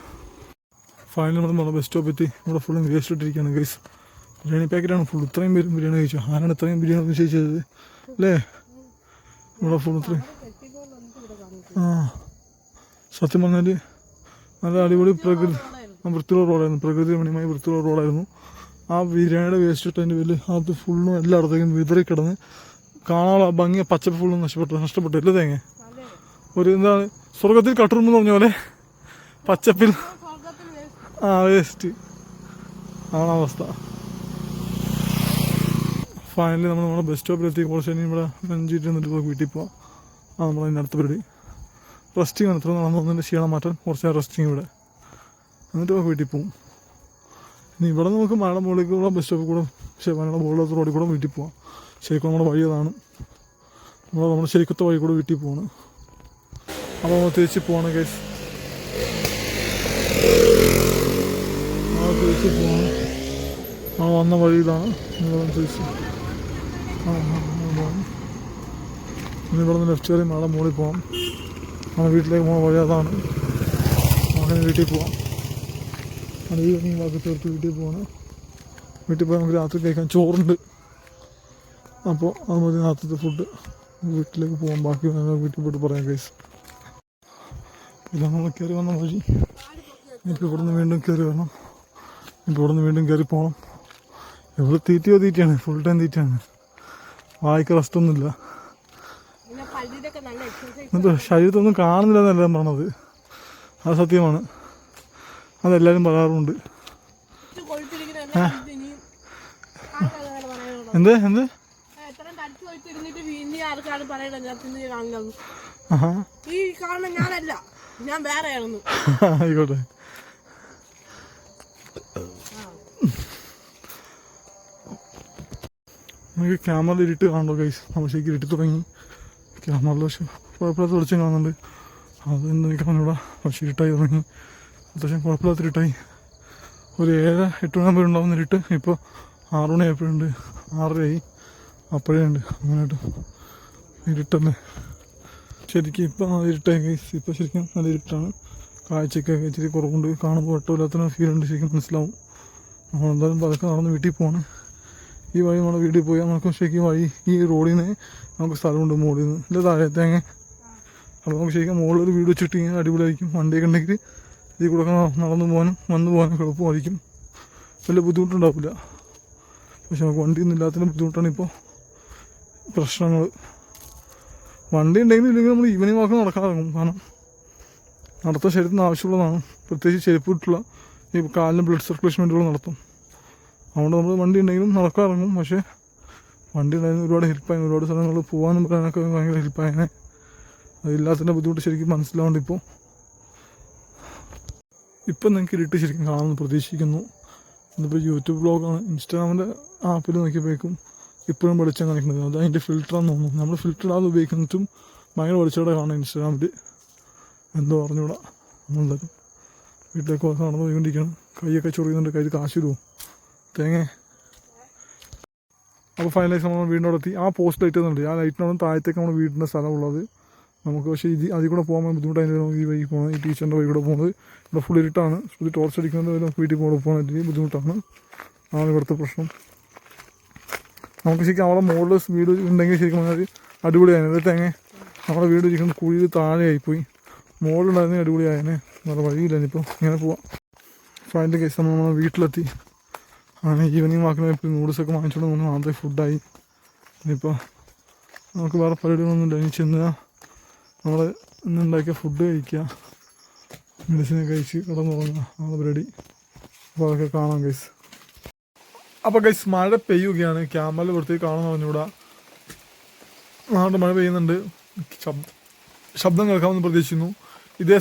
Speaker 1: ഫൈനൽ നമ്മൾ ബസ് സ്റ്റോപ്പ് എത്തി. ഇവിടെ ഫുള്ളും വേസ്റ്റ് ഇട്ടിരിക്കുകയാണ് ഗൈസ് ബിരിയാണി പാക്കറ്റാണ് ഫുൾ ഇത്രയും പേരും ബിരിയാണി കഴിച്ചു. ആരാണ് ഇത്രയും ബിരിയാണി നിശ്ചയിച്ചത് അല്ലേ? ഇവിടെ ഫുൾ ഇത്രയും ആ. സത്യം പറഞ്ഞാൽ നല്ല അടിപൊളി പ്രകൃതി വൃത്തിയുള്ള റോഡായിരുന്നു. പ്രകൃതി രമണീയമായ വൃത്തിയുള്ള റോഡായിരുന്നു. ആ ബിരിയാണിയുടെ വേസ്റ്റ് ഇട്ടതിന്റെ പേരിൽ അത് ഫുള്ളും എല്ലായിടത്തേക്കും വിതറി കിടന്ന് കാണാനുള്ള ഭംഗിയ ഭംഗി പച്ചപ്പ് ഫുള്ളും നഷ്ടപ്പെട്ടു നഷ്ടപ്പെട്ടു. അല്ലേ തേങ്ങ? ഒരു എന്താണ് സ്വർഗത്തിൽ കട്ടുറുമ്പ് പറഞ്ഞ പോലെ പച്ചപ്പിൽ ആ വേസ്റ്റ് ആണ് അവസ്ഥ. ഫൈനലി നമ്മൾ നമ്മുടെ ബസ് സ്റ്റോപ്പിലെത്തി കുറച്ച് കഴിഞ്ഞ് ഇവിടെ അഞ്ചിട്ട് നിന്നിട്ട് പോയി വീട്ടിൽ പോവാം. ആ നമ്മൾ അതിന്റെ അടുത്ത പരിപാടി. റെസ്റ്റിംഗ് ആണ്. ഇത്ര നടന്നു വന്നതിന്റെ ക്ഷീണം മാറ്റാൻ കുറച്ച് നേരം റെസ്റ്റിംഗ് ഇവിടെ. എന്നിട്ട് പോയി വീട്ടിൽ പോകും ഇനി ഇവിടെ നമുക്ക് മഴ മുകളിൽ കൂടെ ബസ് സ്റ്റോപ്പിൽ കൂടെ പക്ഷേ മഴയുടെ മുകളിലത്തെ റോഡിൽ കൂടെ വീട്ടിൽ പോവാം. ശരിക്കും നമ്മുടെ വഴി അതാണ്. നമ്മൾ നമ്മുടെ ശരിക്കത്തെ വഴി കൂടെ വീട്ടിൽ പോവാണ്. അപ്പോൾ നമ്മൾ തിരിച്ച് പോവാണ് കേസ് തിരിച്ച് പോവാണ്. ആ വന്ന വഴിയിലാണ് നമ്മൾ തിരിച്ച്. ആ ആ, അതാണ് ഇനി ഇവിടെ നിന്ന് ലെഫ്റ്റ് കയറി മേളം മുകളിൽ പോവാം. നമ്മുടെ വീട്ടിലേക്ക് പോകുന്ന വഴി അതാണ്. അങ്ങനെ വീട്ടിൽ പോവാം. അത് ഈ വാക്ക് തീർത്ത് വീട്ടിൽ പോവാണ്. വീട്ടിൽ പോയി നമുക്ക് രാത്രി കഴിക്കാൻ ചോറുണ്ട്. അപ്പോൾ അത് മതി നേരത്തെ ഫുഡ് വീട്ടിലേക്ക് പോകാം ബാക്കി ഞങ്ങൾ വീട്ടിൽ പോയിട്ട് പറയാം കേസ് ഇതാണ് നമ്മൾ കയറി വന്ന വഴി ഇവിടെ നിന്ന് വീണ്ടും കയറി വരണം. ഇപ്പോൾ നിന്ന് വീണ്ടും കയറി പോകണം ഇവിടെ തീറ്റയോ തീറ്റയാണ്? ഫുൾ ടൈം തീറ്റയാണ്. വായിക്ക് റെസ്റ്റൊന്നുമില്ല
Speaker 2: പിന്നെ
Speaker 1: എന്നിട്ട് ശരീരത്തൊന്നും കാണുന്നില്ല എന്നെല്ലാം പറഞ്ഞത്. അത് സത്യമാണ്. അതെല്ലാവരും
Speaker 2: പറയാനുള്ളത്.
Speaker 1: എന്ത്? എന്ത്?
Speaker 2: ഇനി ആർക്കാണ് ഞാൻ തിന്ന് കാണുന്നത്. ഈ കാണുന്ന ഞാനല്ല ഞാൻ വേറെയാണെന്ന്.
Speaker 1: ആയിക്കോട്ടെ. നമുക്ക് ക്യാമറയിൽ ഇരുട്ട് കാണുമല്ലോ ഗൈസ് നമ്മൾ ശരിക്കും ഇരുട്ടി തുടങ്ങി. ക്യാമറയിൽ പക്ഷെ കുഴപ്പമില്ലാത്ത വെളിച്ചം കാണുന്നുണ്ട്. അത് എനിക്ക് പറഞ്ഞൂടാ പക്ഷെ ഇരുട്ടായി തുടങ്ങി. അത്യാവശ്യം കുഴപ്പമില്ലാത്ത ഇരുട്ടായി. ഒരു ഏഴ് എട്ട് മണിയാകുമ്പോൾ ഉണ്ടാവുന്ന ഇരുട്ട്. ഇപ്പോൾ ആറ് മണിയായപ്പോഴുണ്ട് ആറരയായി. അപ്പോഴേ ഉണ്ട്. അങ്ങനെയായിട്ട്. ഇരുട്ടല്ലേ ശരിക്കും ഇപ്പം ഇരുട്ടായി ഗൈസ് ഇപ്പോൾ ശരിക്കും നല്ല ഇരുട്ടാണ്. കാഴ്ചയ്ക്കൊക്കെ ഇച്ചിരി കുറവുണ്ട്. കാണുമ്പോൾ ഒട്ടമില്ലാത്ത ഫീൽ ഉണ്ട്. ശരിക്കും മനസ്സിലാവും. നമ്മൾ എന്തായാലും പതുക്കെ നടന്ന് വീട്ടിൽ പോവാണ്. ഈ വഴി നമ്മുടെ വീട്ടിൽ പോയാൽ നമുക്ക് ശരിക്കും വഴി ഈ റോഡിൽ നിന്ന് നമുക്ക് സ്ഥലമുണ്ട് മുകളിൽ നിന്ന് ഇല്ല താഴത്തെ അങ്ങനെ അപ്പോൾ നമുക്ക് ശരിക്കും മുകളിലൊരു വീട് വെച്ചിട്ട് ഇങ്ങനെ അടിപൊളിയായിരിക്കും. വണ്ടിയൊക്കെ ഉണ്ടെങ്കിൽ ഇതിൽ കൂടെ നടന്നു പോകാനും വന്നു പോകാനും എളുപ്പമായിരിക്കും. വലിയ ബുദ്ധിമുട്ടുണ്ടാവില്ല. പക്ഷെ നമുക്ക് വണ്ടിയൊന്നും ഇല്ലാത്തതിന്റെ ബുദ്ധിമുട്ടാണ് ഇപ്പോൾ പ്രശ്നങ്ങൾ വണ്ടി ഉണ്ടെങ്കിലും ഇല്ലെങ്കിൽ നമ്മൾ ഈവനിങ് വാക്ക് നടക്കാൻ ഇറങ്ങും കാരണം നടത്താൻ ശരീരത്തിന് ആവശ്യമുള്ളതാണ്. പ്രത്യേകിച്ച് ചെരുപ്പ് ഇട്ടുള്ള ഈ കാലിന് ബ്ലഡ് സർക്കുലേഷൻ വേണ്ടിയുള്ള നടത്തും. അതുകൊണ്ട് നമ്മൾ വണ്ടി ഉണ്ടെങ്കിലും നടക്കാൻ ഇറങ്ങും പക്ഷേ വണ്ടി ഉണ്ടായിരുന്നു ഒരുപാട് ഹെൽപ്പായി ഒരുപാട് സ്ഥലങ്ങളിൽ പോകാനും പറയാനൊക്കെ ഭയങ്കര ഹെൽപ്പായനെ അതില്ലാത്തതിന്റെ ബുദ്ധിമുട്ട് ശരിക്കും മനസ്സിലാവുന്നുണ്ട് ഇപ്പോൾ. ഇപ്പം നിങ്ങൾക്ക് ഇരുട്ട് ശരിക്കും കാണാമെന്ന് പ്രതീക്ഷിക്കുന്നു. ഇതിപ്പോൾ യൂട്യൂബ് ബ്ലോഗാണ് ഇൻസ്റ്റാഗ്രാമിന്റെ ആപ്പിൽ നോക്കിയപ്പോഴേക്കും ഇപ്പോഴും വെളിച്ചം കാണിക്കുന്നത്. അത് അതിന്റെ ഫിൽറ്ററാന്ന് തോന്നുന്നു. നമ്മൾ ഫിൽറ്റർ ഇടാതെ ഉപയോഗിക്കുന്നതും ഭയങ്കര വെളിച്ചോടെ കാണാം ഇൻസ്റ്റാഗ്രാമിൽ എന്തോ അറിഞ്ഞൂടാ നമ്മളെന്തായാലും വീട്ടിലേക്ക് വന്ന് നടന്നു പോയിക്കൊണ്ടിരിക്കുകയാണ്. കൈയൊക്കെ ചൊറിയുന്നുണ്ട്. കയ്യിൽ കാശ് തരുമോ തേങ്ങ. അപ്പോൾ ഫൈനലൈസ് നമ്മൾ എത്തി. ആ പോസ്റ്റ് ലൈറ്റ് ഉണ്ട് ആ ലൈറ്റിനോടും താഴത്തേക്ക് നമ്മൾ വീടിന്റെ സ്ഥലമുള്ളത്. നമുക്ക് പക്ഷേ ഇത് അതിൽ കൂടെ പോകാൻ ബുദ്ധിമുട്ടായിരുന്നു ഈ വഴി പോകുന്നത് ഈ ടീച്ചറിന്റെ വഴി കൂടെ പോകുന്നത്. ഇവിടെ ഫുൾ ഇരുട്ടാണ്. ഇത് ടോർച്ച് അടിക്കുന്നത് നമുക്ക് വീട്ടിൽ പോകാൻ പോകാൻ ബുദ്ധിമുട്ടാണ്. ആണ് ഇവിടുത്തെ പ്രശ്നം. നമുക്ക് ശരിക്കും അവിടെ മുകളിൽ വീട് ഉണ്ടെങ്കിൽ ശരിക്കും പറഞ്ഞാൽ അടിപൊളിയായിരുന്നു എന്നിട്ട് അങ്ങനെ നമ്മുടെ വീട് ഇരിക്കുന്ന കുഴിയിൽ താഴെയായിപ്പോയി. മുകളിലുണ്ടായിരുന്നെങ്കിൽ അടിപൊളിയായനെ വേറെ വഴിയില്ല ഇനിയിപ്പോൾ ഇങ്ങനെ പോവാം. ഫൈനൽ കേസ് നമ്മൾ നമ്മുടെ വീട്ടിലെത്തി. അങ്ങനെ ഈവനിങ് വാക്കിന് ഇപ്പോൾ നൂഡിൽസൊക്കെ വാങ്ങിച്ചോണ്ട് നമ്മൾ മാത്രമേ ഫുഡായി ഇനിയിപ്പോൾ നമുക്ക് വേറെ പരിപാടികളൊന്നുമില്ല. ഇനി ചെന്ന് നമ്മൾ ഇന്നുണ്ടാക്കിയ ഫുഡ് കഴിക്കുക. മെഡിസിനൊക്കെ കഴിച്ച് കിടന്നുറങ്ങുക. നമ്മുടെ പരിപാടി. അപ്പോൾ അതൊക്കെ കാണാം ഗൈസ് അപ്പോൾ ഗൈസ് മഴ പെയ്യുകയാണ്. ക്യാമറയിൽ പുറത്തേക്ക് കാണുന്ന പറഞ്ഞുകൂടാ. നാട് മഴ പെയ്യുന്നുണ്ട്. ശബ്ദം ശബ്ദം കേൾക്കാമെന്ന് പ്രതീക്ഷിക്കുന്നു. ഇതേ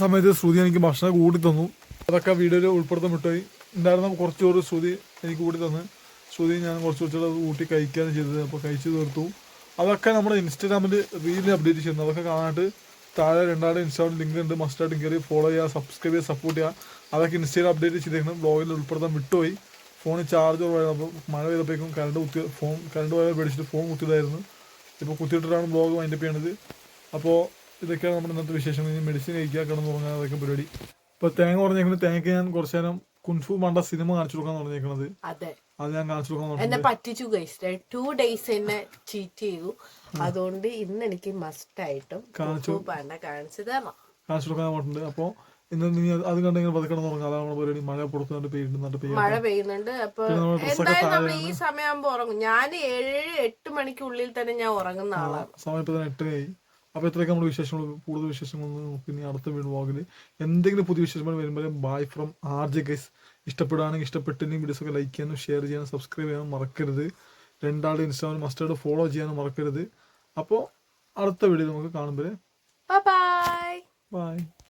Speaker 1: സമയത്ത് ശ്രുതി എനിക്ക് ഭക്ഷണം കൂടി തന്നു. അതൊക്കെ വീഡിയോയിൽ ഉൾപ്പെടുത്താൻ വിട്ടുപോയി ഉണ്ടായിരുന്ന കുറച്ച് ചോറ് ശ്രുതി എനിക്ക് കൂടി തന്ന്. ശ്രുതി ഞാൻ കുറച്ച് കുറച്ചുകൂടെ കൂട്ടി കഴിക്കുകയാണ് ചെയ്തത്. അപ്പോൾ കഴിച്ചു തീർത്തു. അതൊക്കെ നമ്മുടെ ഇൻസ്റ്റാഗ്രാമിൽ റീലിൽ അപ്ഡേറ്റ് ചെയ്യുന്നു. അതൊക്കെ കാണാനായിട്ട് താഴെ രണ്ടാളുടെ ഇൻസ്റ്റാഗ്രാം ലിങ്ക് ഉണ്ട്. മസ്റ്റായിട്ടും കയറി ഫോളോ ചെയ്യുക സബ്സ്ക്രൈബ് ചെയ്യുക സപ്പോർട്ട് ചെയ്യുക. അതൊക്കെ ഇൻസ്റ്റയിൽ അപ്ഡേറ്റ് ചെയ്തേക്കണം ബ്ലോഗിൽ ഉൾപ്പെടുത്താൻ വിട്ടുപോയി. ഫോണിൽ ചാർജ് കുറവായിരുന്നു. അപ്പോൾ മഴ പെയ്തപ്പോഴേക്കും കറണ്ട് കുത്തി ഫോൺ കറണ്ട് പോയാൽ പേടിച്ചിട്ട് ഫോൺ കുത്തിയതായിരുന്നു. ഇപ്പോൾ കുത്തിയിട്ടിട്ടാണ് ബ്ലോഗ് വൈൻഡപ്പ് ചെയ്യണത്. അപ്പോൾ ഇതൊക്കെയാണ് നമ്മുടെ ഇന്നത്തെ വിശേഷം ഇനി മെഡിസിൻ കഴിക്കുക കിടന്ന് തുടങ്ങാൻ അതൊക്കെ പരിപാടി. ഇപ്പോൾ തേങ്ങ പറഞ്ഞേക്കുന്നത് തേങ്ങയ്ക്ക് ഞാൻ കുറച്ച് നേരം കുൻഫു മണ്ട സിനിമ കാണിച്ചു കൊടുക്കാൻ പറഞ്ഞേക്കുന്നത്
Speaker 2: അതെ.
Speaker 1: അത് ഞാൻ കാണിച്ചു കൊടുക്കാൻ
Speaker 2: എന്നെ പറ്റിച്ചു ഗൈസ് ടു ഡേയ്സ് എന്നെ ചീറ്റ് ചെയ്തു. അതുകൊണ്ട് ഇന്ന് എനിക്ക് മസ്റ്റ് ആയിട്ടും
Speaker 1: കാണിച്ചു.
Speaker 2: കാണിച്ചു തരണം.
Speaker 1: കാണിച്ചു കൊടുക്കാൻ പറഞ്ഞിട്ടുണ്ട് അപ്പോൾ ഇന്ന് നീ അത് അത് കണ്ടെങ്കിൽ പതുക്കെ അതാണ് നമ്മുടെ പരിപാടി. മഴ പൊടുക്കുന്നുണ്ട് പെയ്യുന്നുണ്ട് പെയ്യും
Speaker 2: മഴ പെയ്യുന്നുണ്ട്. അപ്പൊ എന്തായാലും നമ്മൾ ഈ. സമയമാകുമ്പോ ഉറങ്ങും. ഞാൻ ഏഴ് എട്ട് മണിക്കുള്ളിൽ തന്നെ ഞാൻ ഉറങ്ങുന്ന ആളാണ്.
Speaker 1: സമയം ഇപ്പോൾ തന്നെ എട്ടരയായി. അപ്പോൾ ഇത്രയൊക്കെ നമ്മുടെ വിശേഷങ്ങൾ. കൂടുതൽ വിശേഷങ്ങൾ നോക്കി ഇനി അടുത്ത വീട് വ്ളോഗിൽ എന്തെങ്കിലും പുതിയ വിശേഷങ്ങൾ വരുമ്പോഴും bye from R J guys ഇഷ്ടപ്പെടുകയാണെങ്കിൽ ഇഷ്ടപ്പെട്ടെങ്കിൽ വീഡിയോസ് ഒക്കെ ലൈക്ക് ചെയ്യാനും ഷെയർ ചെയ്യാനും സബ്സ്ക്രൈബ് ചെയ്യാനും മറക്കരുത്. രണ്ടാളുടെ ഇൻസ്റ്റാഗ്രാം മസ്റ്റായിട്ട് ഫോളോ ചെയ്യാനും മറക്കരുത്. അപ്പോൾ അടുത്ത വീഡിയോ നമുക്ക് കാണുമ്പോൾ
Speaker 2: ബൈ
Speaker 1: ബൈ